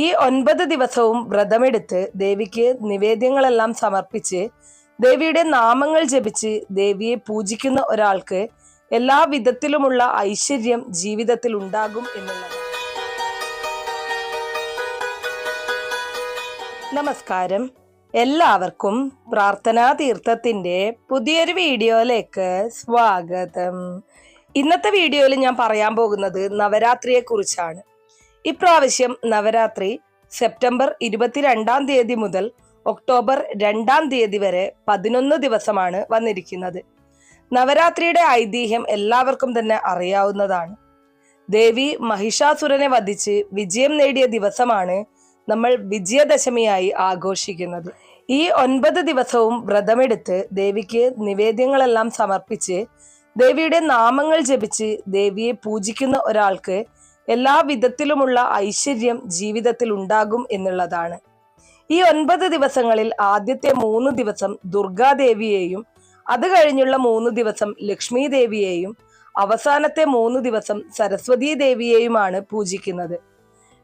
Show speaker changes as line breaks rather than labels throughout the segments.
ഈ ഒൻപത് ദിവസവും വ്രതമെടുത്ത് ദേവിക്ക് നിവേദ്യങ്ങളെല്ലാം സമർപ്പിച്ച് ദേവിയുടെ നാമങ്ങൾ ജപിച്ച് ദേവിയെ പൂജിക്കുന്ന ഒരാൾക്ക് എല്ലാ വിധത്തിലുമുള്ള ഐശ്വര്യം ജീവിതത്തിൽ ഉണ്ടാകും എന്നുള്ളത് നമസ്കാരം. എല്ലാവർക്കും പ്രാർത്ഥനാ തീർത്ഥത്തിന്റെ പുതിയൊരു വീഡിയോയിലേക്ക് സ്വാഗതം. ഇന്നത്തെ വീഡിയോയിൽ ഞാൻ പറയാൻ പോകുന്നത് നവരാത്രിയെ കുറിച്ചാണ് ഇപ്രാവശ്യം നവരാത്രി സെപ്റ്റംബർ ഇരുപത്തിരണ്ടാം തീയതി മുതൽ ഒക്ടോബർ രണ്ടാം തീയതി വരെ പതിനൊന്ന് ദിവസമാണ് വന്നിരിക്കുന്നത്. നവരാത്രിയുടെ ഐതിഹ്യം എല്ലാവർക്കും തന്നെ അറിയാവുന്നതാണ്. ദേവി മഹിഷാസുരനെ വധിച്ച് വിജയം നേടിയ ദിവസമാണ് നമ്മൾ വിജയദശമിയായി ആഘോഷിക്കുന്നത്. ഈ ഒൻപത് ദിവസവും വ്രതമെടുത്ത് ദേവിക്ക് നിവേദ്യങ്ങളെല്ലാം സമർപ്പിച്ച് ദേവിയുടെ നാമങ്ങൾ ജപിച്ച് ദേവിയെ പൂജിക്കുന്ന ഒരാൾക്ക് എല്ലാ വിധത്തിലുമുള്ള ഐശ്വര്യം ജീവിതത്തിൽ ഉണ്ടാകും എന്നുള്ളതാണ്. ഈ ഒൻപത് ദിവസങ്ങളിൽ ആദ്യത്തെ മൂന്ന് ദിവസം ദുർഗാദേവിയെയും അത് കഴിഞ്ഞുള്ള മൂന്ന് ദിവസം ലക്ഷ്മി ദേവിയെയും അവസാനത്തെ മൂന്ന് ദിവസം സരസ്വതി ദേവിയെയുമാണ് പൂജിക്കുന്നത്.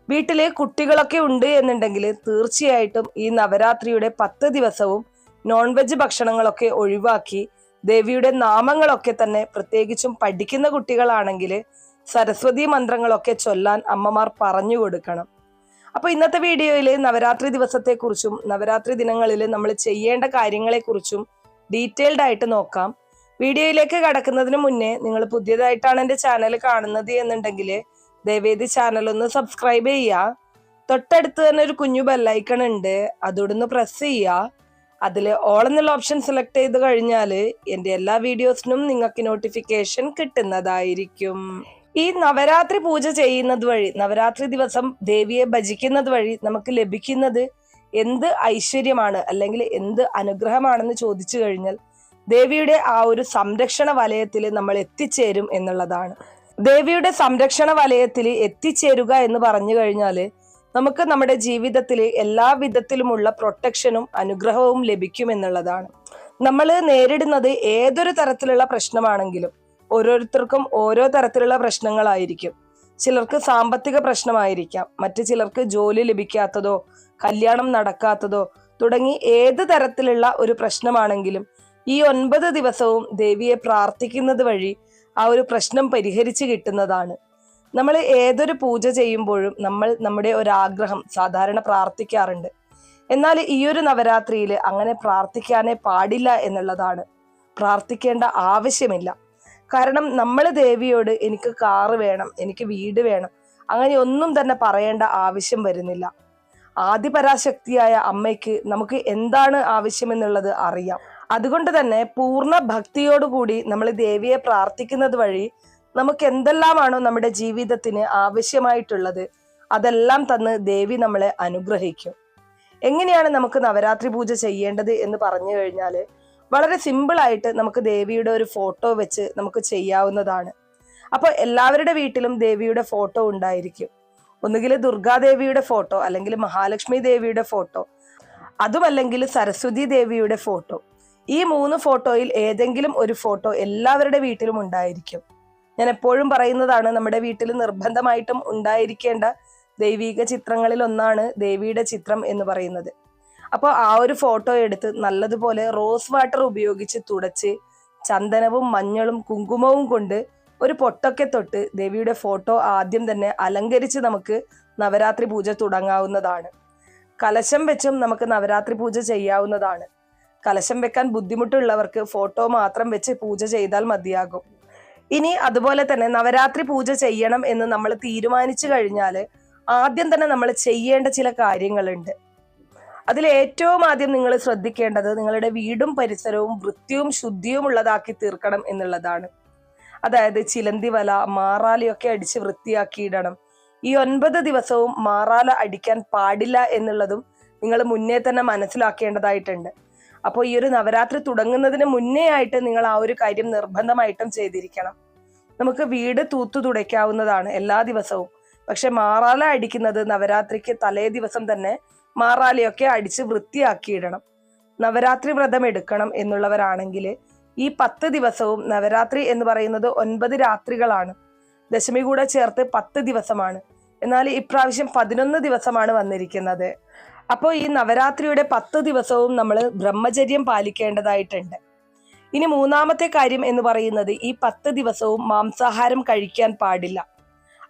വീട്ടിലെ കുട്ടികളൊക്കെ ഉണ്ട് എന്നുണ്ടെങ്കിൽ തീർച്ചയായിട്ടും ഈ നവരാത്രിയുടെ പത്ത് ദിവസവും നോൺ വെജ് ഭക്ഷണങ്ങളൊക്കെ ഒഴിവാക്കി ദേവിയുടെ നാമങ്ങളൊക്കെ തന്നെ പ്രത്യേകിച്ചും പഠിക്കുന്ന കുട്ടികളാണെങ്കിൽ സരസ്വതി മന്ത്രങ്ങളൊക്കെ ചൊല്ലാൻ അമ്മമാർ പറഞ്ഞു കൊടുക്കണം. അപ്പൊ ഇന്നത്തെ വീഡിയോയിൽ നവരാത്രി ദിവസത്തെക്കുറിച്ചും നവരാത്രി ദിനങ്ങളിൽ നമ്മൾ ചെയ്യേണ്ട കാര്യങ്ങളെക്കുറിച്ചും ഡീറ്റെയിൽഡ് ആയിട്ട് നോക്കാം. വീഡിയോയിലേക്ക് കടക്കുന്നതിന് മുന്നേ നിങ്ങൾ പുതിയതായിട്ടാണ് എന്റെ ചാനൽ കാണുന്നത് എന്നുണ്ടെങ്കിൽ ദയവേദി ചാനൽ ഒന്ന് സബ്സ്ക്രൈബ് ചെയ്യുക. തൊട്ടടുത്ത് തന്നെ ഒരു കുഞ്ഞു ബെല്ലൈക്കൺ ഉണ്ട്. അതോടൊന്ന് പ്രസ് ചെയ്യുക. അതിൽ ഓൾ എന്നുള്ള ഓപ്ഷൻ സെലക്ട് ചെയ്ത് കഴിഞ്ഞാൽ എന്റെ എല്ലാ വീഡിയോസിനും നിങ്ങൾക്ക് നോട്ടിഫിക്കേഷൻ കിട്ടുന്നതായിരിക്കും. ഈ നവരാത്രി പൂജ ചെയ്യുന്നത് വഴി നവരാത്രി ദിവസം ദേവിയെ ഭജിക്കുന്നത് വഴി നമുക്ക് ലഭിക്കുന്നത് എന്ത് ഐശ്വര്യമാണ് അല്ലെങ്കിൽ എന്ത് അനുഗ്രഹമാണെന്ന് ചോദിച്ചു കഴിഞ്ഞാൽ ദേവിയുടെ ആ ഒരു സംരക്ഷണ വലയത്തിൽ നമ്മൾ എത്തിച്ചേരും എന്നുള്ളതാണ്. ദേവിയുടെ സംരക്ഷണ വലയത്തിൽ എത്തിച്ചേരുക എന്ന് പറഞ്ഞു കഴിഞ്ഞാൽ നമുക്ക് നമ്മുടെ ജീവിതത്തിൽ എല്ലാ വിധത്തിലുമുള്ള പ്രൊട്ടക്ഷനും അനുഗ്രഹവും ലഭിക്കും എന്നുള്ളതാണ്. നമ്മൾ നേരിടുന്നത് ഏതൊരു തരത്തിലുള്ള പ്രശ്നമാണെങ്കിലും ഓരോരുത്തർക്കും ഓരോ തരത്തിലുള്ള പ്രശ്നങ്ങളായിരിക്കും. ചിലർക്ക് സാമ്പത്തിക പ്രശ്നമായിരിക്കാം. മറ്റു ചിലർക്ക് ജോലി ലഭിക്കാത്തതോ കല്യാണം നടക്കാത്തതോ തുടങ്ങി ഏത് തരത്തിലുള്ള ഒരു പ്രശ്നമാണെങ്കിലും ഈ ഒൻപത് ദിവസവും ദേവിയെ പ്രാർത്ഥിക്കുന്നത് വഴി ആ ഒരു പ്രശ്നം പരിഹരിച്ചു കിട്ടുന്നതാണ്. നമ്മൾ ഏതൊരു പൂജ ചെയ്യുമ്പോഴും നമ്മൾ നമ്മുടെ ഒരാഗ്രഹം സാധാരണ പ്രാർത്ഥിക്കാറുണ്ട്. എന്നാൽ ഈ ഒരു നവരാത്രിയിൽ അങ്ങനെ പ്രാർത്ഥിക്കാനേ പാടില്ല എന്നുള്ളതാണ്. പ്രാർത്ഥിക്കേണ്ട ആവശ്യമില്ല. കാരണം നമ്മൾ ദേവിയോട് എനിക്ക് കാറ് വേണം എനിക്ക് വീട് വേണം അങ്ങനെ ഒന്നും തന്നെ പറയേണ്ട ആവശ്യം വരുന്നില്ല. ആദിപരാശക്തിയായ അമ്മയ്ക്ക് നമുക്ക് എന്താണ് ആവശ്യമെന്നുള്ളത് അറിയാം. അതുകൊണ്ട് തന്നെ പൂർണ ഭക്തിയോടുകൂടി നമ്മൾ ദേവിയെ പ്രാർത്ഥിക്കുന്നത് വഴി നമുക്ക് എന്തെല്ലാമാണോ നമ്മുടെ ജീവിതത്തിന് ആവശ്യമായിട്ടുള്ളത് അതെല്ലാം തന്ന് ദേവി നമ്മളെ അനുഗ്രഹിക്കും. എങ്ങനെയാണ് നമുക്ക് നവരാത്രി പൂജ ചെയ്യേണ്ടത് എന്ന് പറഞ്ഞു കഴിഞ്ഞാൽ വളരെ സിമ്പിളായിട്ട് നമുക്ക് ദേവിയുടെ ഒരു ഫോട്ടോ വെച്ച് നമുക്ക് ചെയ്യാവുന്നതാണ്. അപ്പോൾ എല്ലാവരുടെ വീട്ടിലും ദേവിയുടെ ഫോട്ടോ ഉണ്ടായിരിക്കും. ഒന്നുകിൽ ദുർഗാദേവിയുടെ ഫോട്ടോ അല്ലെങ്കിൽ മഹാലക്ഷ്മി ദേവിയുടെ ഫോട്ടോ അതുമല്ലെങ്കിൽ സരസ്വതി ദേവിയുടെ ഫോട്ടോ ഈ മൂന്ന് ഫോട്ടോയിൽ ഏതെങ്കിലും ഒരു ഫോട്ടോ എല്ലാവരുടെ വീട്ടിലും ഉണ്ടായിരിക്കും. ഞാൻ എപ്പോഴും പറയുന്നതാണ് നമ്മുടെ വീട്ടിൽ നിർബന്ധമായിട്ടും ഉണ്ടായിരിക്കേണ്ട ദൈവിക ചിത്രങ്ങളിൽ ഒന്നാണ് ദേവിയുടെ ചിത്രം എന്ന് പറയുന്നത്. അപ്പോൾ ആ ഒരു ഫോട്ടോ എടുത്ത് നല്ലതുപോലെ റോസ് വാട്ടർ ഉപയോഗിച്ച് തുടച്ച് ചന്ദനവും മഞ്ഞളും കുങ്കുമവും കൊണ്ട് ഒരു പൊട്ടൊക്കെ തൊട്ട് ദേവിയുടെ ഫോട്ടോ ആദ്യം തന്നെ അലങ്കരിച്ച് നമുക്ക് നവരാത്രി പൂജ തുടങ്ങാവുന്നതാണ്. കലശം വെച്ചും നമുക്ക് നവരാത്രി പൂജ ചെയ്യാവുന്നതാണ്. കലശം വെക്കാൻ ബുദ്ധിമുട്ടുള്ളവർക്ക് ഫോട്ടോ മാത്രം വെച്ച് പൂജ ചെയ്താൽ മതിയാകും. ഇനി അതുപോലെ തന്നെ നവരാത്രി പൂജ ചെയ്യണം എന്ന് നമ്മൾ തീരുമാനിച്ചു കഴിഞ്ഞാൽ ആദ്യം തന്നെ നമ്മൾ ചെയ്യേണ്ട ചില കാര്യങ്ങളുണ്ട്. അതിൽ ഏറ്റവും ആദ്യം നിങ്ങൾ ശ്രദ്ധിക്കേണ്ടത് നിങ്ങളുടെ വീടും പരിസരവും വൃത്തിയും ശുദ്ധിയും ഉള്ളതാക്കി തീർക്കണം എന്നുള്ളതാണ്. അതായത് ചിലന്തി വല മാറാലയൊക്കെ അടിച്ച് വൃത്തിയാക്കിയിടണം. ഈ ഒൻപത് ദിവസവും മാറാല അടിക്കാൻ പാടില്ല എന്നുള്ളതും നിങ്ങൾ മുന്നേ തന്നെ മനസ്സിലാക്കേണ്ടതായിട്ടുണ്ട്. അപ്പോൾ ഈ ഒരു നവരാത്രി തുടങ്ങുന്നതിന് മുന്നേ ആയിട്ട് നിങ്ങൾ ആ ഒരു കാര്യം നിർബന്ധമായിട്ടും ചെയ്തിരിക്കണം. നമുക്ക് വീട് തൂത്തു തുടയ്ക്കാവുന്നതാണ് എല്ലാ ദിവസവും. പക്ഷെ മാറാല അടിക്കുന്നത് നവരാത്രിക്ക് തലേ ദിവസം തന്നെ മാറാലയൊക്കെ അടിച്ച് വൃത്തിയാക്കിയിടണം. നവരാത്രി വ്രതം എടുക്കണം എന്നുള്ളവരാണെങ്കിൽ ഈ പത്ത് ദിവസവും നവരാത്രി എന്ന് പറയുന്നത് ഒൻപത് രാത്രികളാണ്. ദശമി കൂടെ ചേർത്ത് പത്ത് ദിവസമാണ്. എന്നാൽ ഇപ്രാവശ്യം പതിനൊന്ന് ദിവസമാണ് വന്നിരിക്കുന്നത്. അപ്പോൾ ഈ നവരാത്രിയുടെ പത്ത് ദിവസവും നമ്മൾ ബ്രഹ്മചര്യം പാലിക്കേണ്ടതായിട്ടുണ്ട്. ഇനി മൂന്നാമത്തെ കാര്യം എന്ന് പറയുന്നത് ഈ പത്ത് ദിവസവും മാംസാഹാരം കഴിക്കാൻ പാടില്ല.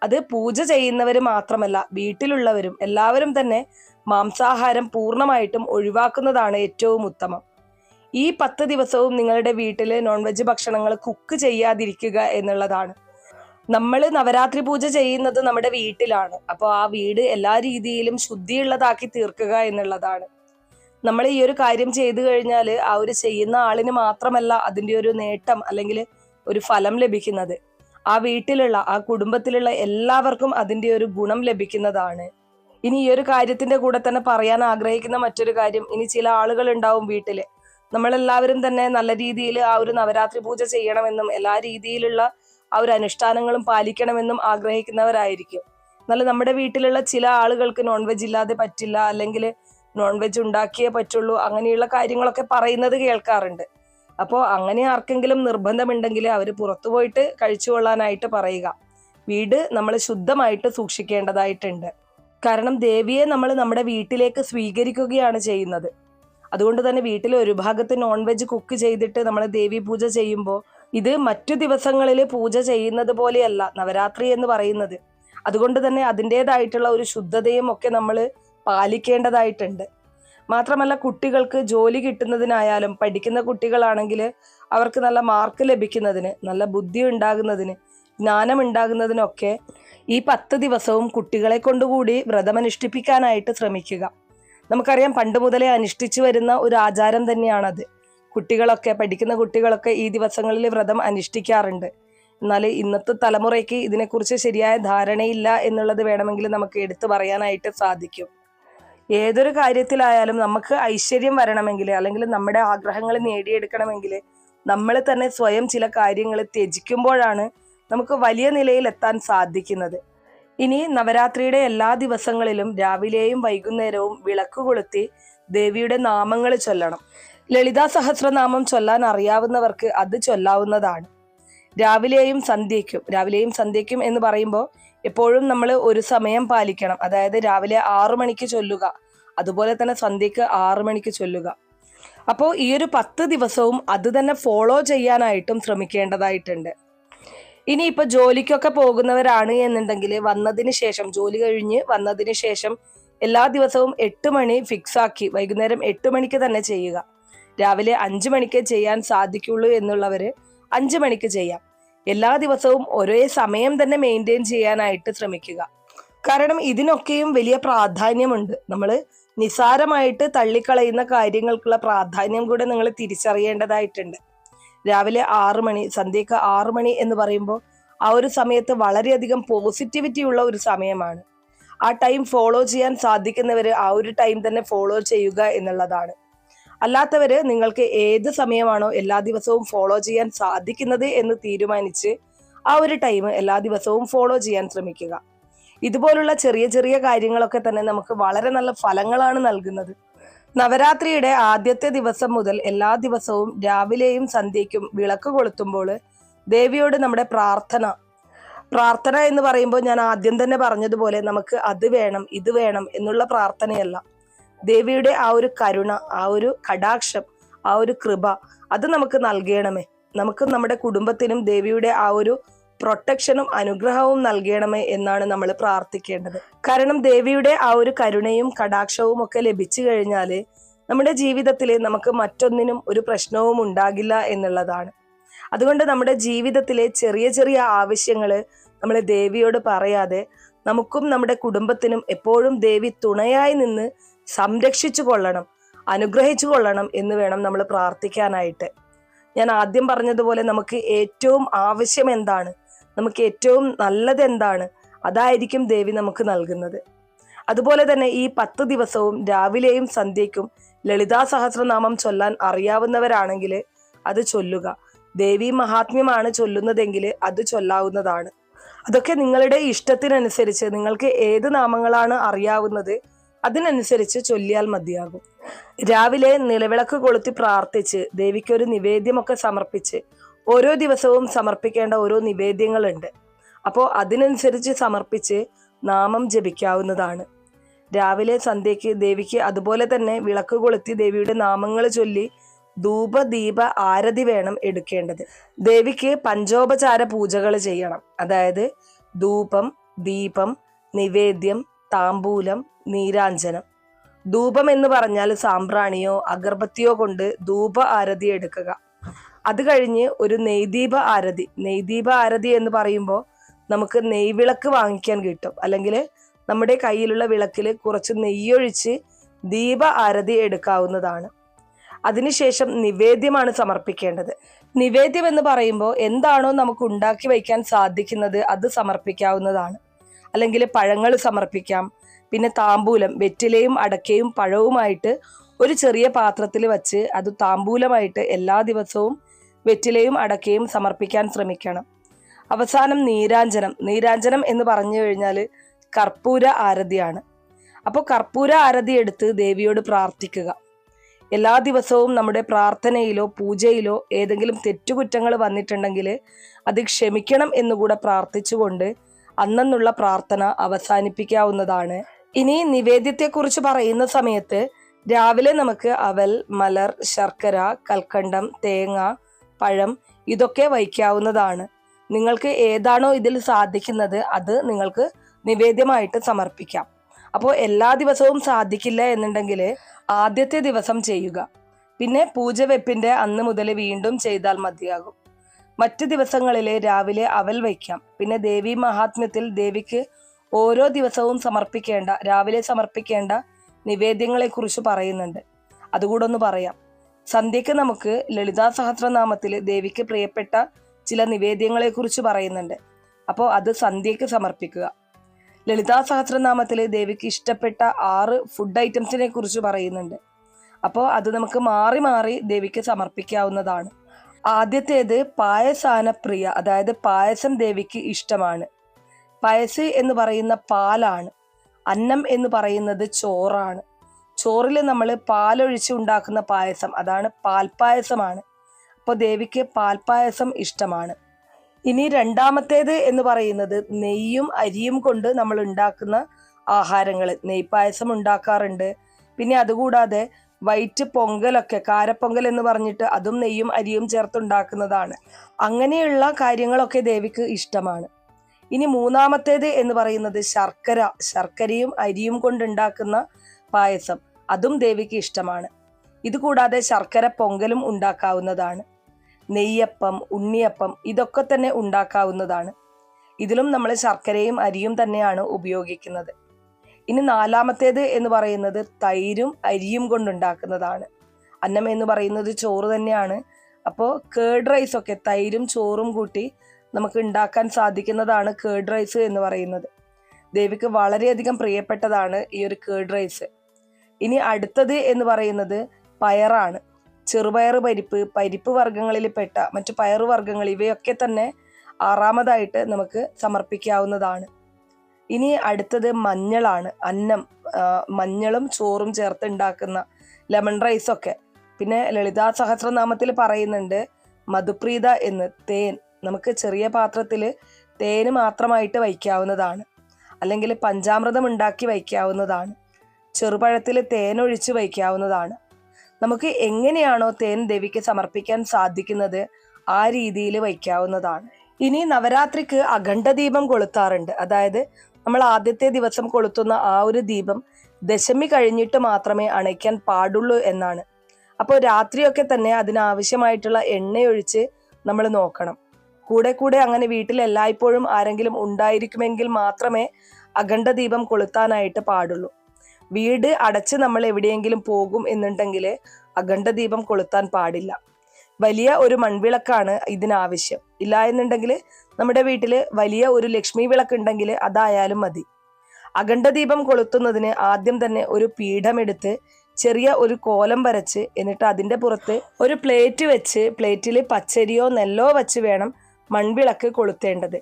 അത് പൂജ ചെയ്യുന്നവർ മാത്രമല്ല വീട്ടിലുള്ളവരും എല്ലാവരും തന്നെ മാംസാഹാരം പൂർണമായിട്ടും ഒഴിവാക്കുന്നതാണ് ഏറ്റവും ഉത്തമം. ഈ പത്ത് ദിവസവും നിങ്ങളുടെ വീട്ടിൽ നോൺ വെജ് ഭക്ഷണങ്ങൾ കുക്ക് ചെയ്യാതിരിക്കുക എന്നുള്ളതാണ്. നമ്മൾ നവരാത്രി പൂജ ചെയ്യുന്നത് നമ്മുടെ വീട്ടിലാണ്. അപ്പോൾ ആ വീട് എല്ലാ രീതിയിലും ശുദ്ധിയുള്ളതാക്കി തീർക്കുക എന്നുള്ളതാണ്. നമ്മൾ ഈ ഒരു കാര്യം ചെയ്തു കഴിഞ്ഞാൽ ആ ഒരു ചെയ്യുന്ന ആളിന് മാത്രമല്ല അതിന്റെ ഒരു നേട്ടം അല്ലെങ്കിൽ ഒരു ഫലം ലഭിക്കുന്നത്. ആ വീട്ടിലുള്ള ആ കുടുംബത്തിലുള്ള എല്ലാവർക്കും അതിന്റെ ഒരു ഗുണം ലഭിക്കുന്നതാണ്. ഇനി ഈ ഒരു കാര്യത്തിന്റെ കൂടെ തന്നെ പറയാൻ ആഗ്രഹിക്കുന്ന മറ്റൊരു കാര്യം ഇനി ചില ആളുകൾ ഉണ്ടാവും വീട്ടിൽ. നമ്മളെല്ലാവരും തന്നെ നല്ല രീതിയിൽ ആ ഒരു നവരാത്രി പൂജ ചെയ്യണമെന്നും എല്ലാ രീതിയിലുള്ള ആ ഒരു അനുഷ്ഠാനങ്ങളും പാലിക്കണമെന്നും ആഗ്രഹിക്കുന്നവരായിരിക്കും. എന്നാൽ നമ്മുടെ വീട്ടിലുള്ള ചില ആളുകൾക്ക് നോൺ വെജ് ഇല്ലാതെ പറ്റില്ല അല്ലെങ്കിൽ നോൺ വെജ് ഉണ്ടാക്കിയേ പറ്റുള്ളൂ അങ്ങനെയുള്ള കാര്യങ്ങളൊക്കെ പറയുന്നത് കേൾക്കാറുണ്ട്. അപ്പോൾ അങ്ങനെ ആർക്കെങ്കിലും നിർബന്ധമുണ്ടെങ്കിൽ അവർ പുറത്തു പോയിട്ട് കഴിച്ചുകൊള്ളാനായിട്ട് പറയുക. വീട് നമ്മൾ ശുദ്ധമായിട്ട് സൂക്ഷിക്കേണ്ടതായിട്ടുണ്ട്. കാരണം ദേവിയെ നമ്മൾ നമ്മുടെ വീട്ടിലേക്ക് സ്വീകരിക്കുകയാണ് ചെയ്യുന്നത്. അതുകൊണ്ട് തന്നെ വീട്ടിൽ ഒരു ഭാഗത്ത് നോൺ വെജ് കുക്ക് ചെയ്തിട്ട് നമ്മൾ ദേവി പൂജ ചെയ്യുമ്പോൾ ഇത് മറ്റു ദിവസങ്ങളിൽ പൂജ ചെയ്യുന്നത് പോലെയല്ല നവരാത്രി എന്ന് പറയുന്നത്. അതുകൊണ്ട് തന്നെ അതിന്റെതായിട്ടുള്ള ഒരു ശുദ്ധതയും ഒക്കെ നമ്മൾ പാലിക്കേണ്ടതായിട്ടുണ്ട്. മാത്രമല്ല കുട്ടികൾക്ക് ജോലി കിട്ടുന്നതിനായാലും പഠിക്കുന്ന കുട്ടികളാണെങ്കിൽ അവർക്ക് നല്ല മാർക്ക് ലഭിക്കുന്നതിന് നല്ല ബുദ്ധി ഉണ്ടാകുന്നതിന് ജ്ഞാനം ഉണ്ടാകുന്നതിനൊക്കെ ഈ പത്ത് ദിവസവും കുട്ടികളെ കൊണ്ടുകൂടി വ്രതമനുഷ്ഠിപ്പിക്കാനായിട്ട് ശ്രമിക്കുക. നമുക്കറിയാം പണ്ട് മുതലേ അനുഷ്ഠിച്ചു വരുന്ന ഒരു ആചാരം തന്നെയാണത്. കുട്ടികളൊക്കെ പഠിക്കുന്ന കുട്ടികളൊക്കെ ഈ ദിവസങ്ങളിൽ വ്രതം അനുഷ്ഠിക്കാറുണ്ട്. എന്നാൽ ഇന്നത്തെ തലമുറയ്ക്ക് ഇതിനെക്കുറിച്ച് ശരിയായ ധാരണയില്ല എന്നുള്ളത് വേണമെങ്കിൽ നമുക്ക് എടുത്തു പറയാനായിട്ട് സാധിക്കും. ഏതൊരു കാര്യത്തിലായാലും നമുക്ക് ഐശ്വര്യം വരണമെങ്കിൽ അല്ലെങ്കിൽ നമ്മുടെ ആഗ്രഹങ്ങൾ നേടിയെടുക്കണമെങ്കിൽ നമ്മൾ തന്നെ സ്വയം ചില കാര്യങ്ങൾ ത്യജിക്കുമ്പോഴാണ് നമുക്ക് വലിയ നിലയിൽ എത്താൻ സാധിക്കുന്നത്. ഇനി നവരാത്രിയുടെ എല്ലാ ദിവസങ്ങളിലും രാവിലെയും വൈകുന്നേരവും വിളക്ക് കൊളുത്തി ദേവിയുടെ നാമങ്ങൾ ചൊല്ലണം. ലളിതാ സഹസ്രനാമം ചൊല്ലാൻ അറിയാവുന്നവർക്ക് അത് ചൊല്ലാവുന്നതാണ്. രാവിലെയും സന്ധ്യയ്ക്കും രാവിലെയും സന്ധ്യയ്ക്കും എന്ന് പറയുമ്പോൾ എപ്പോഴും നമ്മൾ ഒരു സമയം പാലിക്കണം. അതായത് രാവിലെ ആറു മണിക്ക് ചൊല്ലുക അതുപോലെ തന്നെ സന്ധ്യയ്ക്ക് ആറു മണിക്ക് ചൊല്ലുക. അപ്പോൾ ഈ ഒരു പത്ത് ദിവസവും അത് തന്നെ ഫോളോ ചെയ്യാനായിട്ടും ശ്രമിക്കേണ്ടതായിട്ടുണ്ട്. ഇനി ഇപ്പൊ ജോലിക്കൊക്കെ പോകുന്നവരാണ് എന്നുണ്ടെങ്കിൽ വന്നതിന് ശേഷം ജോലി കഴിഞ്ഞ് വന്നതിന് ശേഷം എല്ലാ ദിവസവും എട്ട് മണി ഫിക്സ് ആക്കി വൈകുന്നേരം എട്ട് മണിക്ക് തന്നെ ചെയ്യുക. രാവിലെ അഞ്ച് മണിക്ക് ചെയ്യാൻ സാധിക്കുള്ളൂ എന്നുള്ളവര് അഞ്ച് മണിക്ക് ചെയ്യാം. എല്ലാ ദിവസവും ഒരേ സമയം തന്നെ മെയിന്റെയിൻ ചെയ്യാനായിട്ട് ശ്രമിക്കുക. കാരണം ഇതിനൊക്കെയും വലിയ പ്രാധാന്യമുണ്ട്. നമ്മൾ നിസാരമായിട്ട് തള്ളിക്കളയുന്ന കാര്യങ്ങൾക്കുള്ള പ്രാധാന്യം കൂടെ നിങ്ങൾ തിരിച്ചറിയേണ്ടതായിട്ടുണ്ട്. രാവിലെ ആറ് മണി സന്ധ്യക്ക് ആറ് മണി എന്ന് പറയുമ്പോൾ ആ ഒരു സമയത്ത് വളരെയധികം പോസിറ്റിവിറ്റി ഉള്ള ഒരു സമയമാണ്. ആ ടൈം ഫോളോ ചെയ്യാൻ സാധിക്കുന്നവർ ആ ഒരു ടൈം തന്നെ ഫോളോ ചെയ്യുക എന്നുള്ളതാണ്. അല്ലാത്തവർ നിങ്ങൾക്ക് ഏത് സമയമാണോ എല്ലാ ദിവസവും ഫോളോ ചെയ്യാൻ സാധിക്കുന്നത് എന്ന് തീരുമാനിച്ച് ആ ഒരു ടൈം എല്ലാ ദിവസവും ഫോളോ ചെയ്യാൻ ശ്രമിക്കുക. ഇതുപോലുള്ള ചെറിയ ചെറിയ കാര്യങ്ങളൊക്കെ തന്നെ നമുക്ക് വളരെ നല്ല ഫലങ്ങളാണ് നൽകുന്നത്. നവരാത്രിയുടെ ആദ്യത്തെ ദിവസം മുതൽ എല്ലാ ദിവസവും രാവിലെയും സന്ധ്യയ്ക്കും വിളക്ക് കൊളുത്തുമ്പോൾ ദേവിയോട് നമ്മുടെ പ്രാർത്ഥന. പ്രാർത്ഥന എന്ന് പറയുമ്പോൾ ഞാൻ ആദ്യം തന്നെ പറഞ്ഞതുപോലെ നമുക്ക് അത് വേണം ഇത് വേണം എന്നുള്ള പ്രാർത്ഥനയല്ല. ദേവിയുടെ ആ ഒരു കരുണ ആ ഒരു കടാക്ഷം ആ ഒരു കൃപ അത് നമുക്ക് നൽകണമേ. നമുക്ക് നമ്മുടെ കുടുംബത്തിനും ദേവിയുടെ ആ ഒരു പ്രൊട്ടക്ഷനും അനുഗ്രഹവും നൽകണമേ എന്നാണ് നമ്മൾ പ്രാർത്ഥിക്കേണ്ടത്. കാരണം ദേവിയുടെ ആ ഒരു കരുണയും കടാക്ഷവും ഒക്കെ ലഭിച്ചു കഴിഞ്ഞാൽ നമ്മുടെ ജീവിതത്തിൽ നമുക്ക് മറ്റൊന്നിനും ഒരു പ്രശ്നവും ഉണ്ടാകില്ല എന്നുള്ളതാണ്. അതുകൊണ്ട് നമ്മുടെ ജീവിതത്തിലെ ചെറിയ ചെറിയ ആവശ്യങ്ങൾ നമ്മൾ ദേവിയോട് പറയാതെ നമുക്കും നമ്മുടെ കുടുംബത്തിനും എപ്പോഴും ദേവി തുണയായി നിന്ന് സംരക്ഷിച്ചു കൊള്ളണം അനുഗ്രഹിച്ചു കൊള്ളണം എന്ന് വേണം നമ്മൾ പ്രാർത്ഥിക്കാനായിട്ട്. ഞാൻ ആദ്യം പറഞ്ഞതുപോലെ നമുക്ക് ഏറ്റവും ആവശ്യം എന്താണ്? നമുക്ക് ഏറ്റവും നല്ലത് എന്താണ്? അതായിരിക്കും ദേവി നമുക്ക് നൽകുന്നത്. അതുപോലെ തന്നെ ഈ പത്ത് ദിവസവും രാവിലെയും സന്ധ്യയ്ക്കും ലളിതാ സഹസ്രനാമം ചൊല്ലാൻ അറിയാവുന്നവരാണെങ്കിൽ അത് ചൊല്ലുക. ദേവി മഹാത്മ്യമാണ് ചൊല്ലുന്നതെങ്കിൽ അത് ചൊല്ലാവുന്നതാണ്. അതൊക്കെ നിങ്ങളുടെ ഇഷ്ടത്തിനനുസരിച്ച് നിങ്ങൾക്ക് ഏത് നാമങ്ങളാണ് അറിയാവുന്നത് അതിനനുസരിച്ച് ചൊല്ലിയാൽ മതിയാകും. രാവിലെ നിലവിളക്ക് കൊളുത്തി പ്രാർത്ഥിച്ച് ദേവിക്കൊരു നിവേദ്യമൊക്കെ സമർപ്പിച്ച് ഓരോ ദിവസവും സമർപ്പിക്കേണ്ട ഓരോ നിവേദ്യങ്ങളുണ്ട്. അപ്പോൾ അതിനനുസരിച്ച് സമർപ്പിച്ച് നാമം ജപിക്കാവുന്നതാണ്. രാവിലെ സന്ധ്യയ്ക്ക് ദേവിക്ക് അതുപോലെ തന്നെ വിളക്ക് കൊളുത്തി ദേവിയുടെ നാമങ്ങൾ ചൊല്ലി ധൂപ ദീപ ആരതി വേണം എടുക്കേണ്ടത്. ദേവിക്ക് പഞ്ചോപചാര പൂജകൾ ചെയ്യണം. അതായത് ധൂപം ദീപം നിവേദ്യം താമ്പൂലം നീരാഞ്ജനം. ധൂപം എന്ന് പറഞ്ഞാൽ സാമ്പ്രാണിയോ അഗർബത്തിയോ കൊണ്ട് ധൂപ ആരതി എടുക്കുക. അത് കഴിഞ്ഞ് ഒരു നെയ്ദീപ ആരതി. നെയ്ദീപ ആരതി എന്ന് പറയുമ്പോൾ നമുക്ക് നെയ്വിളക്ക് വാങ്ങിക്കാൻ കിട്ടും. അല്ലെങ്കിൽ നമ്മുടെ കയ്യിലുള്ള വിളക്കിൽ കുറച്ച് നെയ്യൊഴിച്ച് ദീപ ആരതി എടുക്കാവുന്നതാണ്. അതിനുശേഷം നിവേദ്യമാണ് സമർപ്പിക്കേണ്ടത്. നിവേദ്യം എന്ന് പറയുമ്പോൾ എന്താണോ നമുക്ക് ഉണ്ടാക്കി വയ്ക്കാൻ സാധിക്കുന്നത് അത് സമർപ്പിക്കാവുന്നതാണ്. അല്ലെങ്കിൽ പഴങ്ങൾ സമർപ്പിക്കാം. പിന്നെ താമ്പൂലം വെറ്റിലയും അടക്കയും പഴവുമായിട്ട് ഒരു ചെറിയ പാത്രത്തിൽ വച്ച് അത് താമ്പൂലമായിട്ട് എല്ലാ ദിവസവും വെറ്റിലയും അടക്കയും സമർപ്പിക്കാൻ ശ്രമിക്കണം. അവസാനം നീരാഞ്ജനം. നീരാഞ്ജനം എന്ന് പറഞ്ഞു കഴിഞ്ഞാൽ കർപ്പൂര ആരതിയാണ്. അപ്പോൾ കർപ്പൂര ആരതി എടുത്ത് ദേവിയോട് പ്രാർത്ഥിക്കുക. എല്ലാ ദിവസവും നമ്മുടെ പ്രാർത്ഥനയിലോ പൂജയിലോ ഏതെങ്കിലും തെറ്റുകുറ്റങ്ങൾ വന്നിട്ടുണ്ടെങ്കിൽ അത് ക്ഷമിക്കണം എന്നുകൂടെ പ്രാർത്ഥിച്ചുകൊണ്ട് അന്നെന്നുള്ള പ്രാർത്ഥന അവസാനിപ്പിക്കാവുന്നതാണ്. ഇനി നിവേദ്യത്തെക്കുറിച്ച് പറയുന്ന സമയത്ത് രാവിലെ നമുക്ക് അവൽ മലർ ശർക്കര കൽക്കണ്ടം തേങ്ങ പഴം ഇതൊക്കെ വയ്ക്കാവുന്നതാണ്. നിങ്ങൾക്ക് ഏതാണോ ഇതിൽ സാധിക്കുന്നത് അത് നിങ്ങൾക്ക് നിവേദ്യമായിട്ട് സമർപ്പിക്കാം. അപ്പോൾ എല്ലാ ദിവസവും സാധിക്കില്ല എന്നുണ്ടെങ്കിൽ ആദ്യത്തെ ദിവസം ചെയ്യുക. പിന്നെ പൂജ വെപ്പിന്റെ അന്ന് മുതൽ വീണ്ടും ചെയ്താൽ മതിയാകും. മറ്റ് ദിവസങ്ങളിൽ രാവിലെ അവൽ വയ്ക്കാം. പിന്നെ ദേവി മഹാത്മ്യത്തിൽ ദേവിക്ക് ഓരോ ദിവസവും സമർപ്പിക്കേണ്ട രാവിലെ സമർപ്പിക്കേണ്ട നിവേദ്യങ്ങളെക്കുറിച്ച് പറയുന്നുണ്ട്. അതുകൂടെ ഒന്ന് പറയാം. സന്ധ്യക്ക് നമുക്ക് ലളിതാ സഹസ്രനാമത്തിൽ ദേവിക്ക് പ്രിയപ്പെട്ട ചില നിവേദ്യങ്ങളെ കുറിച്ച് പറയുന്നുണ്ട്. അപ്പോൾ അത് സന്ധ്യയ്ക്ക് സമർപ്പിക്കുക. ലളിതാ സഹസ്രനാമത്തിൽ ദേവിക്ക് ഇഷ്ടപ്പെട്ട ആറ് ഫുഡ് ഐറ്റംസിനെ കുറിച്ച് പറയുന്നുണ്ട്. അപ്പോൾ അത് നമുക്ക് മാറി മാറി ദേവിക്ക് സമർപ്പിക്കാവുന്നതാണ്. ആദ്യത്തേത് പായസാന പ്രിയ അതായത് പായസം ദേവിക്ക് ഇഷ്ടമാണ്. പയസ് എന്ന് പറയുന്ന പാലാണ് അന്നം എന്ന് പറയുന്നത് ചോറാണ്. ചോറിൽ നമ്മൾ പാലൊഴിച്ച് ഉണ്ടാക്കുന്ന പായസം അതാണ് പാൽപ്പായസമാണ്. അപ്പോൾ ദേവിക്ക് പാൽപ്പായസം ഇഷ്ടമാണ്. ഇനി രണ്ടാമത്തേത് എന്ന് പറയുന്നത് നെയ്യും അരിയും കൊണ്ട് നമ്മൾ ഉണ്ടാക്കുന്ന ആഹാരങ്ങൾ. നെയ്പായസം ഉണ്ടാക്കാറുണ്ട്. പിന്നെ അതുകൂടാതെ വൈറ്റ് പൊങ്കലൊക്കെ കാരപ്പൊങ്കൽ എന്ന് പറഞ്ഞിട്ട് അതും നെയ്യും അരിയും ചേർത്തുണ്ടാക്കുന്നതാണ് അങ്ങനെയുള്ള കാര്യങ്ങളൊക്കെ ദേവിക്ക് ഇഷ്ടമാണ്. ഇനി മൂന്നാമത്തേത് എന്ന് പറയുന്നത് ശർക്കര ശർക്കരയും അരിയും കൊണ്ടുണ്ടാക്കുന്ന പായസം. അതും ദേവിക്ക് ഇഷ്ടമാണ്. ഇതുകൂടാതെ ശർക്കര പൊങ്കലും ഉണ്ടാക്കാവുന്നതാണ്. നെയ്യപ്പം ഉണ്ണിയപ്പം ഇതൊക്കെ തന്നെ ഉണ്ടാക്കാവുന്നതാണ്. ഇതിലും നമ്മൾ ശർക്കരയും അരിയും തന്നെയാണ് ഉപയോഗിക്കുന്നത്. ഇനി നാലാമത്തേത് എന്ന് പറയുന്നത് തൈരും അരിയും കൊണ്ടുണ്ടാക്കുന്നതാണ്. അന്നം എന്ന് പറയുന്നത് ചോറ് തന്നെയാണ്. അപ്പോൾ കേർഡ് റൈസ് ഒക്കെ തൈരും ചോറും കൂട്ടി നമുക്ക് ഉണ്ടാക്കാൻ സാധിക്കുന്നതാണ് കേർഡ് റൈസ് എന്ന് പറയുന്നത്. ദേവിക്ക് വളരെയധികം പ്രിയപ്പെട്ടതാണ് ഈ ഒരു കേർഡ് റൈസ് ഇനി അടുത്തത് എന്ന് പറയുന്നത് പയറാണ്. ചെറുപയർ പരിപ്പ് പരിപ്പ് വർഗങ്ങളിൽ പെട്ട മറ്റു പയർ വർഗങ്ങൾ ഇവയൊക്കെ തന്നെ ആറാമതായിട്ട് നമുക്ക് സമർപ്പിക്കാവുന്നതാണ്. ഇനി അടുത്തത് മഞ്ഞളാണ്. അന്നം മഞ്ഞളും ചോറും ചേർത്ത് ഉണ്ടാക്കുന്ന ലെമൺ റൈസൊക്കെ പിന്നെ ലളിതാ സഹസ്രനാമത്തിൽ പറയുന്നുണ്ട് മധുപ്രീത എന്ന് തേൻ. നമുക്ക് ചെറിയ പാത്രത്തിൽ തേന് മാത്രമായിട്ട് വയ്ക്കാവുന്നതാണ്. അല്ലെങ്കിൽ പഞ്ചാമൃതം ഉണ്ടാക്കി വയ്ക്കാവുന്നതാണ്. ചെറുപഴത്തിൽ തേനൊഴിച്ച് വയ്ക്കാവുന്നതാണ്. നമുക്ക് എങ്ങനെയാണോ തേൻ ദേവിക്ക് സമർപ്പിക്കാൻ സാധിക്കുന്നത് ആ രീതിയിൽ വയ്ക്കാവുന്നതാണ്. ഇനി നവരാത്രിക്ക് അഖണ്ഡ ദീപം കൊളുത്താറുണ്ട്. അതായത് നമ്മൾ ആദ്യത്തെ ദിവസം കൊളുത്തുന്ന ആ ഒരു ദീപം ദശമി കഴിഞ്ഞിട്ട് മാത്രമേ അണയ്ക്കാൻ പാടുള്ളൂ എന്നാണ്. അപ്പോൾ രാത്രിയൊക്കെ തന്നെ അതിനാവശ്യമായിട്ടുള്ള എണ്ണയൊഴിച്ച് നമ്മൾ നോക്കണം. കൂടെ കൂടെ അങ്ങനെ വീട്ടിൽ എല്ലായ്പ്പോഴും ആരെങ്കിലും ഉണ്ടായിരിക്കുമെങ്കിൽ മാത്രമേ അഖണ്ഡ ദീപം കൊളുത്താനായിട്ട് പാടുള്ളൂ. വീട് അടച്ച് നമ്മൾ എവിടെയെങ്കിലും പോകും എന്നുണ്ടെങ്കിൽ അഖണ്ഡ ദീപം കൊളുത്താൻ പാടില്ല. വലിയ ഒരു മൺവിളക്കാണ് ഇതിനാവശ്യം. ഇല്ല എന്നുണ്ടെങ്കിൽ നമ്മുടെ വീട്ടിൽ വലിയ ഒരു ലക്ഷ്മി വിളക്ക് ഉണ്ടെങ്കിൽ അതായാലും മതി. അഖണ്ഡ ദീപം കൊളുത്തുന്നതിന് ആദ്യം തന്നെ ഒരു പീഠമെടുത്ത് ചെറിയ ഒരു കോലം വരച്ച് എന്നിട്ട് അതിന്റെ പുറത്ത് ഒരു പ്ലേറ്റ് വെച്ച് പ്ലേറ്റിൽ പച്ചരിയോ നെല്ലോ വെച്ച് വേണം മൺവിളക്ക് കൊളുത്തേണ്ടത്.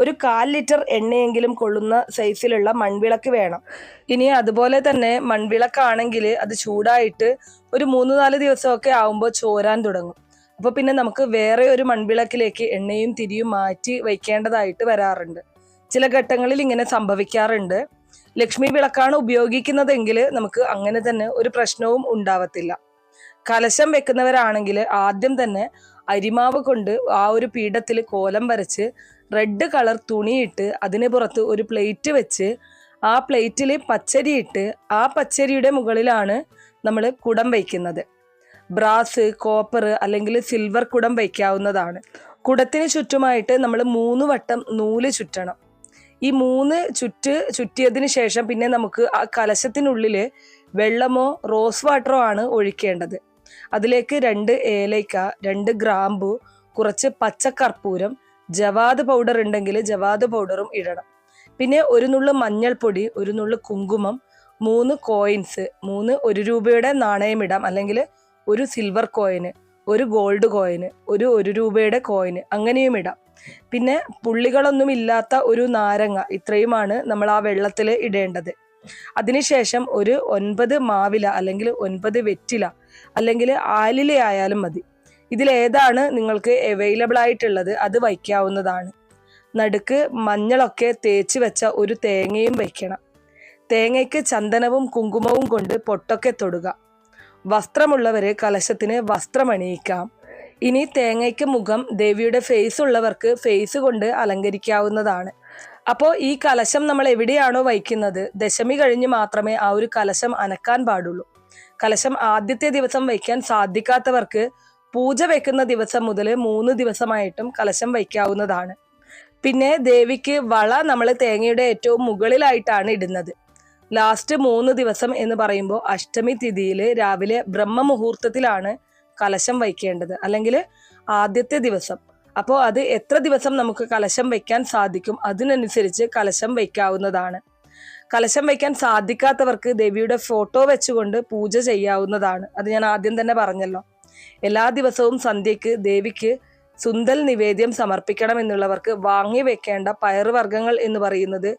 ഒരു കാൽ ലിറ്റർ എണ്ണയെങ്കിലും കൊള്ളുന്ന സൈസിലുള്ള മൺവിളക്ക് വേണം. ഇനി അതുപോലെ തന്നെ മൺവിളക്കാണെങ്കിൽ അത് ചൂടായിട്ട് ഒരു മൂന്ന് നാല് ദിവസമൊക്കെ ആവുമ്പോൾ ചോരാൻ തുടങ്ങും. അപ്പോൾ പിന്നെ നമുക്ക് വേറെ ഒരു മൺവിളക്കിലേക്ക് എണ്ണയും തിരിയും മാറ്റി വയ്ക്കേണ്ടതായിട്ട് വരാറുണ്ട്. ചില ഘട്ടങ്ങളിൽ ഇങ്ങനെ സംഭവിക്കാറുണ്ട്. ലക്ഷ്മി വിളക്കാണ് ഉപയോഗിക്കുന്നതെങ്കിൽ നമുക്ക് അങ്ങനെ തന്നെ ഒരു പ്രശ്നവും ഉണ്ടാവത്തില്ല. കലശം വെക്കുന്നവരാണെങ്കിൽ ആദ്യം തന്നെ അരിമാവ് കൊണ്ട് ആ ഒരു പീഠത്തിൽ കോലം വരച്ച് റെഡ് കളർ തുണിയിട്ട് അതിന് പുറത്ത് ഒരു പ്ലേറ്റ് വെച്ച് ആ പ്ലേറ്റിൽ പച്ചരിയിട്ട് ആ പച്ചരിയുടെ മുകളിലാണ് നമ്മൾ കുടം വയ്ക്കുന്നത് ബ്രാസ് കോപ്പർ അല്ലെങ്കിൽ സിൽവർ കുടം വയ്ക്കാവുന്നതാണ് കുടത്തിന് ചുറ്റുമായിട്ട് നമ്മൾ മൂന്ന് വട്ടം നൂൽ ചുറ്റണം. ഈ മൂന്ന് ചുറ്റ് ചുറ്റിയതിന് ശേഷം പിന്നെ നമുക്ക് ആ കലശത്തിനുള്ളിൽ വെള്ളമോ റോസ് വാട്ടറോ ആണ് ഒഴിക്കേണ്ടത്. അതിലേക്ക് രണ്ട് ഏലയ്ക്ക രണ്ട് ഗ്രാമ്പു കുറച്ച് പച്ചക്കർപ്പൂരം ജവാദ് പൗഡർ ഉണ്ടെങ്കിൽ ജവാദ് പൗഡറും ഇടണം. പിന്നെ ഒരു നുള്ളു മഞ്ഞൾപ്പൊടി ഒരു നുള്ളു കുങ്കുമം മൂന്ന് കോയിൻസ് മൂന്ന് ഒരു രൂപയുടെ നാണയം ഇടാം. അല്ലെങ്കിൽ ഒരു സിൽവർ കോയിന് ഒരു ഗോൾഡ് കോയിന് ഒരു ഒരു രൂപയുടെ കോയിന് അങ്ങനെയും ഇടാം. പിന്നെ പുള്ളികളൊന്നും ഇല്ലാത്ത ഒരു നാരങ്ങ ഇത്രയുമാണ് നമ്മൾ ആ വെള്ളത്തിൽ ഇടേണ്ടത്. അതിനുശേഷം ഒരു ഒൻപത് മാവില അല്ലെങ്കിൽ ഒൻപത് വെറ്റില അല്ലെങ്കിൽ ആലില ആയാലും മതി. ഇതിലേതാണ് നിങ്ങൾക്ക് അവൈലബിൾ ആയിട്ടുള്ളത്. അത് വയ്ക്കാവുന്നതാണ്. നടുക്ക് മഞ്ഞളൊക്കെ തേച്ച് വെച്ച ഒരു തേങ്ങയും വയ്ക്കണം. തേങ്ങയ്ക്ക് ചന്ദനവും കുങ്കുമവും കൊണ്ട് പൊട്ടൊക്കെ തൊടുക. വസ്ത്രമുള്ളവരെ കലശത്തിന് വസ്ത്രമണിയിക്കാം ഇനി തേങ്ങയ്ക്ക് മുഖം ദേവിയുടെ ഫേസ് ഉള്ളവർക്ക് ഫേസ് കൊണ്ട് അലങ്കരിക്കാവുന്നതാണ്. അപ്പോൾ ഈ കലശം നമ്മൾ എവിടെയാണോ വയ്ക്കുന്നത്? ദശമി കഴിഞ്ഞ് മാത്രമേ ആ ഒരു കലശം അനക്കാൻ പാടുള്ളൂ. കലശം ആദ്യത്തെ ദിവസം വയ്ക്കാൻ സാധിക്കാത്തവർക്ക് പൂജ വെക്കുന്ന ദിവസം മുതൽ മൂന്ന് ദിവസമായിട്ടും കലശം വയ്ക്കാവുന്നതാണ്. പിന്നെ ദേവിക്ക് വള നമ്മൾ തേങ്ങയുടെ ഏറ്റവും മുകളിലായിട്ടാണ് ഇടുന്നത്. ലാസ്റ്റ് മൂന്ന് ദിവസം എന്ന് പറയുമ്പോൾ അഷ്ടമി തിഥിയിൽ രാവിലെ ബ്രഹ്മമുഹൂർത്തത്തിലാണ് കലശം വയ്ക്കേണ്ടത്. അല്ലെങ്കിൽ ആദ്യത്തെ ദിവസം. അപ്പോൾ അത് എത്ര ദിവസം നമുക്ക് കലശം വയ്ക്കാൻ സാധിക്കും അതിനനുസരിച്ച് കലശം വയ്ക്കാവുന്നതാണ്. കലശം വയ്ക്കാൻ സാധിക്കാത്തവർക്ക് ദേവിയുടെ ഫോട്ടോ വെച്ചുകൊണ്ട് പൂജ ചെയ്യാവുന്നതാണ്. അത് ഞാൻ ആദ്യം തന്നെ പറഞ്ഞല്ലോ. എല്ലാ ദിവസവും സന്ധ്യയ്ക്ക് ദേവിക്ക് സുന്ദൽ നിവേദ്യം സമർപ്പിക്കണം എന്നുള്ളവർക്ക് വാങ്ങി വെക്കേണ്ട പയറുവർഗങ്ങൾ എന്ന് പറയുന്നത്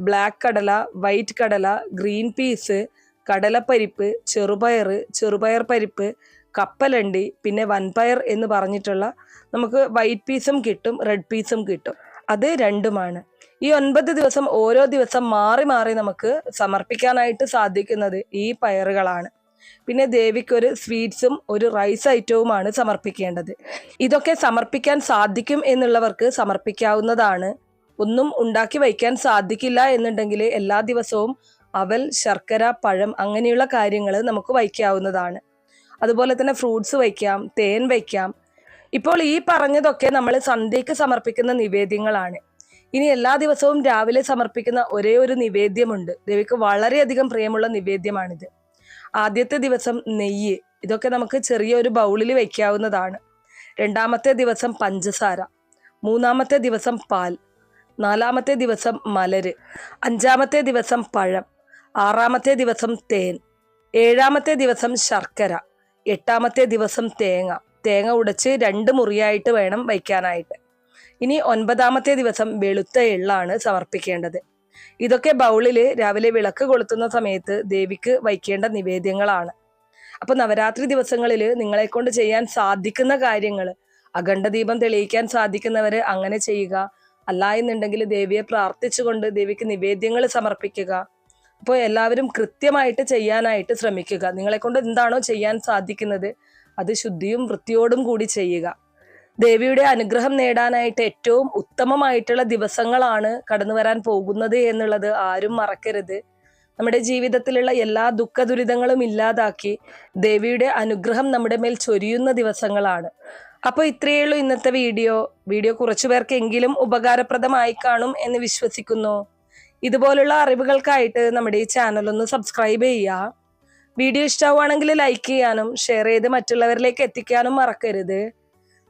ബ്ലാക്ക് കടല വൈറ്റ് കടല ഗ്രീൻ പീസ് കടലപ്പരിപ്പ് ചെറുപയർ ചെറുപയർ പരിപ്പ് കപ്പലണ്ടി പിന്നെ വൻപയർ എന്ന് പറഞ്ഞിട്ടുള്ള നമുക്ക് വൈറ്റ് പീസും കിട്ടും റെഡ് പീസും കിട്ടും. അത് രണ്ടുമാണ്. ഈ ഒൻപത് ദിവസം ഓരോ ദിവസം മാറി മാറി നമുക്ക് സമർപ്പിക്കാനായിട്ട് സാധിക്കുന്നത് ഈ പയറുകളാണ്. പിന്നെ ദേവിക്ക് ഒരു സ്വീറ്റ്സും ഒരു റൈസ് ഐറ്റവുമാണ് സമർപ്പിക്കേണ്ടത്. ഇതൊക്കെ സമർപ്പിക്കാൻ സാധിക്കും എന്നുള്ളവർക്ക് സമർപ്പിക്കാവുന്നതാണ്. ഒന്നും ഉണ്ടാക്കി വയ്ക്കാൻ സാധിക്കില്ല എന്നുണ്ടെങ്കിൽ എല്ലാ ദിവസവും അവൽ ശർക്കര പഴം അങ്ങനെയുള്ള കാര്യങ്ങൾ നമുക്ക് വയ്ക്കാവുന്നതാണ്. അതുപോലെ തന്നെ ഫ്രൂട്ട്സ് വയ്ക്കാം തേൻ വയ്ക്കാം. ഇപ്പോൾ ഈ പറഞ്ഞതൊക്കെ നമ്മൾ സന്ധ്യയ്ക്ക് സമർപ്പിക്കുന്ന നിവേദ്യങ്ങളാണ്. ഇനി എല്ലാ ദിവസവും രാവിലെ സമർപ്പിക്കുന്ന ഒരേ ഒരു നിവേദ്യമുണ്ട്. ദേവിക്ക് വളരെയധികം പ്രിയമുള്ള നിവേദ്യമാണിത്. ആദ്യത്തെ ദിവസം നെയ്യ്. ഇതൊക്കെ നമുക്ക് ചെറിയൊരു ബൗളിൽ വയ്ക്കാവുന്നതാണ് രണ്ടാമത്തെ ദിവസം പഞ്ചസാര. മൂന്നാമത്തെ ദിവസം പാൽ. നാലാമത്തെ ദിവസം മലര്. അഞ്ചാമത്തെ ദിവസം പഴം. ആറാമത്തെ ദിവസം തേൻ. ഏഴാമത്തെ ദിവസം ശർക്കര. എട്ടാമത്തെ ദിവസം തേങ്ങ. തേങ്ങ ഉടച്ച് രണ്ട് മുറിയായിട്ട് വേണം വയ്ക്കാനായിട്ട്. ഇനി ഒൻപതാമത്തെ ദിവസം വെളുത്ത എള്ളാണ് സമർപ്പിക്കേണ്ടത്. ഇതൊക്കെ ബൗളിൽ രാവിലെ വിളക്ക് കൊളുത്തുന്ന സമയത്ത് ദേവിക്ക് വയ്ക്കേണ്ട നിവേദ്യങ്ങളാണ്. അപ്പൊ നവരാത്രി ദിവസങ്ങളിൽ നിങ്ങളെ കൊണ്ട് ചെയ്യാൻ സാധിക്കുന്ന കാര്യങ്ങൾ അഖണ്ഡ ദീപം തെളിയിക്കാൻ സാധിക്കുന്നവര് അങ്ങനെ ചെയ്യുക അല്ല എന്നുണ്ടെങ്കിൽ ദേവിയെ പ്രാർത്ഥിച്ചുകൊണ്ട് ദേവിക്ക് നിവേദ്യങ്ങൾ സമർപ്പിക്കുക. അപ്പോൾ എല്ലാവരും കൃത്യമായിട്ട് ചെയ്യാനായിട്ട് ശ്രമിക്കുക. നിങ്ങളെ കൊണ്ട് എന്താണോ ചെയ്യാൻ സാധിക്കുന്നത് അത് ശുദ്ധിയും വൃത്തിയോടും കൂടി ചെയ്യുക. ദേവിയുടെ അനുഗ്രഹം നേടാനായിട്ട് ഏറ്റവും ഉത്തമമായിട്ടുള്ള ദിവസങ്ങളാണ് കടന്നു വരാൻ പോകുന്നത് എന്നുള്ളത് ആരും മറക്കരുത്. നമ്മുടെ ജീവിതത്തിലുള്ള എല്ലാ ദുഃഖ ദുരിതങ്ങളും ഇല്ലാതാക്കി ദേവിയുടെ അനുഗ്രഹം നമ്മുടെ മേൽ ചൊരിയുന്ന ദിവസങ്ങളാണ്. അപ്പോൾ ഇത്രയേ ഉള്ളൂ ഇന്നത്തെ വീഡിയോ. വീഡിയോ കുറച്ചു പേർക്കെങ്കിലും ഉപകാരപ്രദമായി കാണും എന്ന് വിശ്വസിക്കുന്നു. ഇതുപോലുള്ള അറിവുകൾക്കായിട്ട് നമ്മുടെ ഈ ചാനൽ ഒന്ന് സബ്സ്ക്രൈബ് ചെയ്യുക. വീഡിയോ ഇഷ്ടമാവുകയാണെങ്കിൽ ലൈക്ക് ചെയ്യാനും ഷെയർ ചെയ്ത് മറ്റുള്ളവരിലേക്ക് എത്തിക്കാനും മറക്കരുത്.